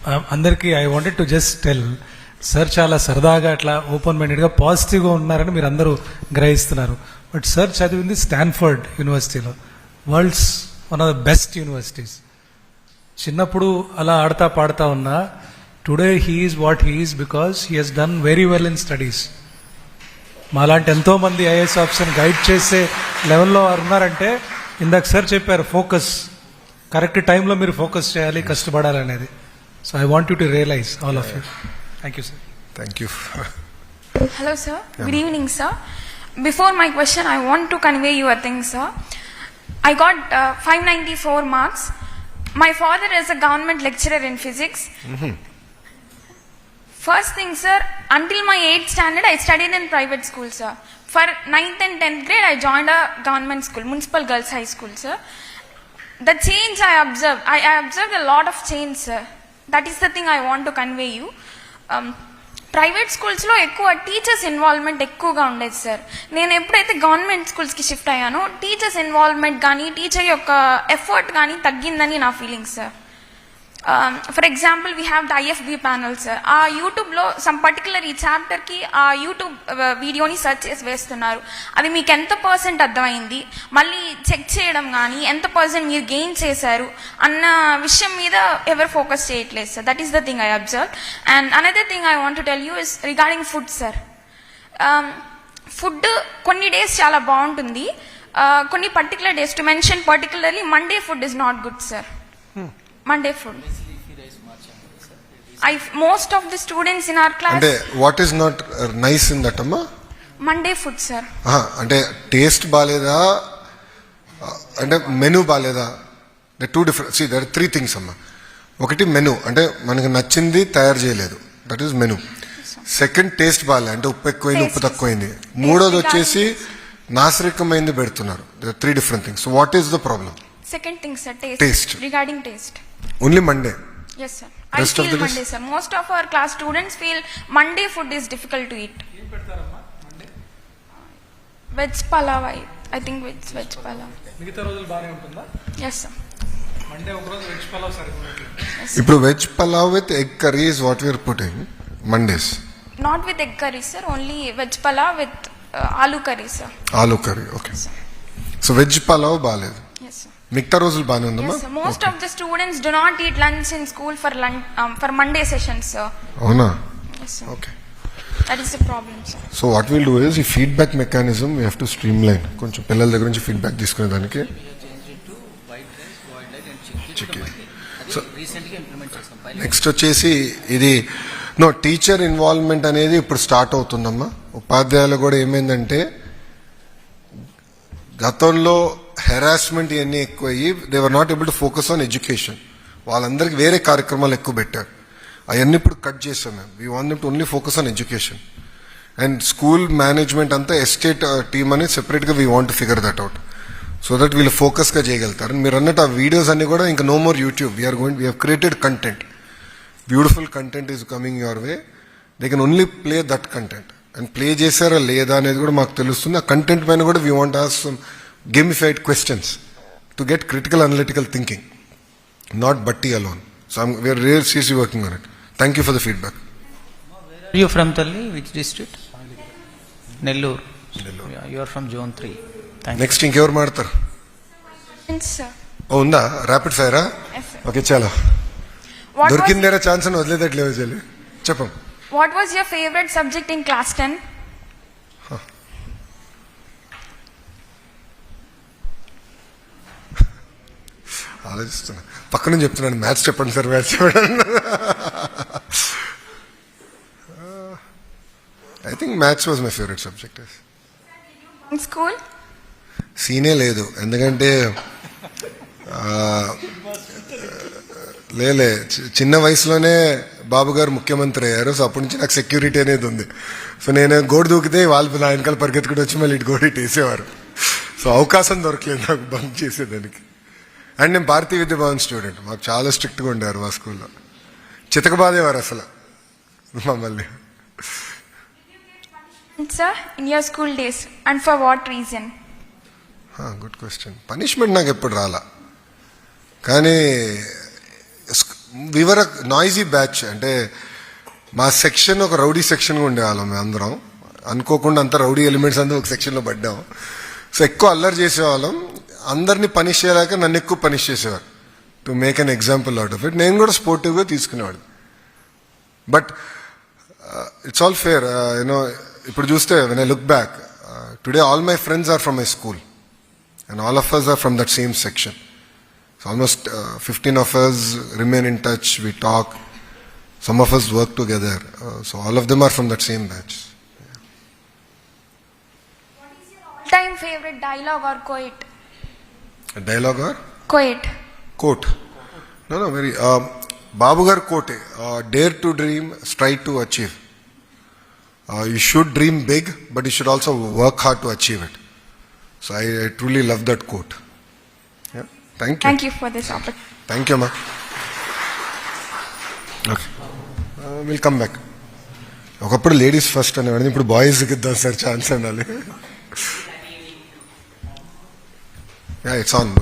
Um, అందరికీ I wanted to just tell sir చాలా సరదాగా అట్లా ఓపెన్ మైండెడ్గా పాజిటివ్గా ఉన్నారని మీరు అందరూ గ్రహిస్తున్నారు. బట్ సార్ చదివింది స్టాన్ఫర్డ్ యూనివర్సిటీలో world's one of the best universities చిన్నప్పుడు అలా ఆడతా పాడుతా ఉన్నా today he's what he's because he has done very well in studies మాలాంటి ఎంతో మంది ఐఏఎస్ ఆఫీసర్ని గైడ్ చేసే లెవెల్లో వారు ఉన్నారంటే ఇందాక సార్ చెప్పారు ఫోకస్ కరెక్ట్ టైంలో మీరు ఫోకస్ చేయాలి కష్టపడాలి So I want you to realize, all yeah. of you. Thank you, sir. Thank you. Hello, sir. Yeah. Good evening, sir. Before my question, I want to convey you a thing, sir. I got uh, 594 marks. My father is a government lecturer in physics. Mm-hmm. First thing, sir, until my 8th standard, I studied in private school, sir. For 9th and 10th grade, I joined a government school, Municipal Girls High School, sir. The change I observed, I, I observed a lot of change, sir. That is the thing I want to convey you private స్కూల్స్లో ఎక్కువ teachers involvement ఎక్కువగా ఉండేది sir నేను ఎప్పుడైతే government స్కూల్స్కి shift అయ్యానో teachers involvement కానీ teacher యొక్క ఎఫర్ట్ కానీ తగ్గిందని నా feeling sir for example we have the IFB panel sir ఆ యూట్యూబ్లో సమ్ పర్టికులర్ ఈ చాప్టర్కి ఆ యూట్యూబ్ వీడియోని సెర్చ్ చేసి వేస్తున్నారు. అది మీకు ఎంత పర్సెంట్ అర్థమైంది? మళ్ళీ చెక్ చేయడం కానీ ఎంత పర్సెంట్ మీరు గెయిన్ చేశారు? అన్న విషయం మీద ఎవరు ఫోకస్ చేయట్లేదు sir that is the thing I observe and another thing I want tell you is regarding food sir food కొన్ని డేస్ చాలా బాగుంటుంది. Uh, కొన్ని particular days to mention particularly Monday food is not good sir Monday food I most of the students in our class అంటే what is not nice in that అమ్మా? Monday food sir ఆహా, అంటే taste బాగాలేదా అంటే menu బాగాలేదా two different see there three things అమ్మా. ఒకటి menu అంటే మనకి నచ్చింది తయారు చేయలేదు. That is menu second taste బాగాలే అంటే ఉప్పు ఎక్కువైంది ఉప్పు. తక్కువైంది. మూడోది వచ్చేసి నాసరికమైంది పెడుతున్నారు. Three different things what is the problem second thing sir Taste. Taste regarding taste only Monday yes sir I Rest of feel the days? Monday sir most of our class students feel Monday food is difficult to eat veg pulao I I think veg veg pulao మిగతా రోజులు బాగానే ఉంటుందా? Yes sir Monday ఒకరోజు veg pulao సరిపోతుంది ఇప్పుడు veg pulao with egg curry is what we're putting Mondays not with egg curry sir only veg pulao with aloo curry sir aloo curry okay so veg pulao బాగాలేదు. మిగతా రోజులు బాగానే ఉందమ్మా? Students do not eat lunch in school for lunch um, for Monday sessions, sir. అవునా. Okay That is the problem, sir. So what will do is ఈ feedback mechanism we have to streamline కొంచెం పిల్లల దగ్గర నుంచి feedback తీసుకునే దానికి. Next వచ్చేసి ఇది నో టీచర్ ఇన్వాల్వ్మెంట్ అనేది ఇప్పుడు స్టార్ట్ అవుతుందమ్మా. ఉపాధ్యాయులు కూడా ఏమైందంటే గతంలో హెరాస్మెంట్ ఇవన్నీ ఎక్కువయ్యి they're not able to focus on education వాళ్ళందరికీ వేరే కార్యక్రమాలు ఎక్కువ పెట్టారు. అవన్నీ ఇప్పుడు కట్ చేసాం మేము. We want to only focus on education and school management అంతా ఎస్టేట్ టీమ్ అనేది సెపరేట్గా we want figure that out so that వీళ్ళు ఫోకస్గా చేయగలుగుతారు. మీరు అన్నట్టు ఆ వీడియోస్ అన్ని కూడా ఇంకా no more YouTube we're going we have created content beautiful content is coming your way they can only play that content and play చేశారా లేదా అనేది కూడా మాకు తెలుస్తుంది. ఆ కంటెంట్ పైన కూడా we want as some gamified questions to get critical analytical thinking not బట్టి alone so we're rear CC working on it thank you for the feedback you from తల్లి which district Nellore you are from zone three thank next ఇంకెవరు మాడతారు Yes, sir. ఓ ఉందా? Rapid ఫైరా. Okay చాలా. దొరికిందేరా chance అని వదిలేదట్లేవు చెల్లి చెప్పం. What was your favorite subject in class 10? ఆలోచిస్తున్నా. పక్క నుంచి చెప్తున్నాను మ్యాథ్స్ చెప్పండి సార్ మ్యాథ్స్ చెప్పండి. I think maths was my favourite subject school? సీనే లేదు. ఎందుకంటే లేలే. చిన్న వయసులోనే బాబు గారు ముఖ్యమంత్రి అయ్యారు. సో అప్పటి నుంచి నాకు సెక్యూరిటీ అనేది ఉంది. సో నేను గోడు దూకితే వాళ్ళు నా వెనకాల పరిగెత్తుకుంటూ వచ్చి మళ్ళీ ఇటు గోడు ఇటు వేసేవారు. సో అవకాశం దొరకలేదు నాకు బంక్ చేసేదానికి. అండ్ నేను భారతీయ విద్యా భవన్ స్టూడెంట్. మాకు చాలా స్ట్రిక్ట్గా ఉండేవారు మా స్కూల్లో. చితకబాదేవారు అసలు. మమ్మల్ని. Sir, in your school days. And for what reason? Good question. Punishment నాకు ఎప్పుడు రాలా? కానీ వివర్ నాయిజీ బ్యాచ్ అంటే మా సెక్షన్ ఒక రౌడీ సెక్షన్గా ఉండేవాళ్ళం మేము అందరం. అనుకోకుండా అంతా రౌడీ ఎలిమెంట్స్ అందరూ ఒక సెక్షన్లో పడ్డాం. సో ఎక్కువ అల్లరి చేసేవాళ్ళం. అందరినీ పనిష్ చేయలేక నన్ను ఎక్కువ పనిష్ చేసేవారు. To make an example out of it నేను కూడా స్పోర్టివ్గా తీసుకునేవాడు but it's all fair you ఇప్పుడు చూస్తే when I look back today all my friends are from my school and all of us are from that same section so almost fifteen of us remain in touch we talk some of us work together so all of them are from that same batch time favourite dialogue or quote dialogue or Quote. Quote no no very బాబు గారు కోటే dare to dream strive to achieve you should dream big but you should also work hard to achieve it so I I truly love that quote thank you Thank you. For this opportunity. Thank you అమ్మా okay will come back ఒకప్పుడు ladies first అనేవాడిని ఇప్పుడు బాయ్స్కి ఇద్దాం sir chance అనాలి yeah it's on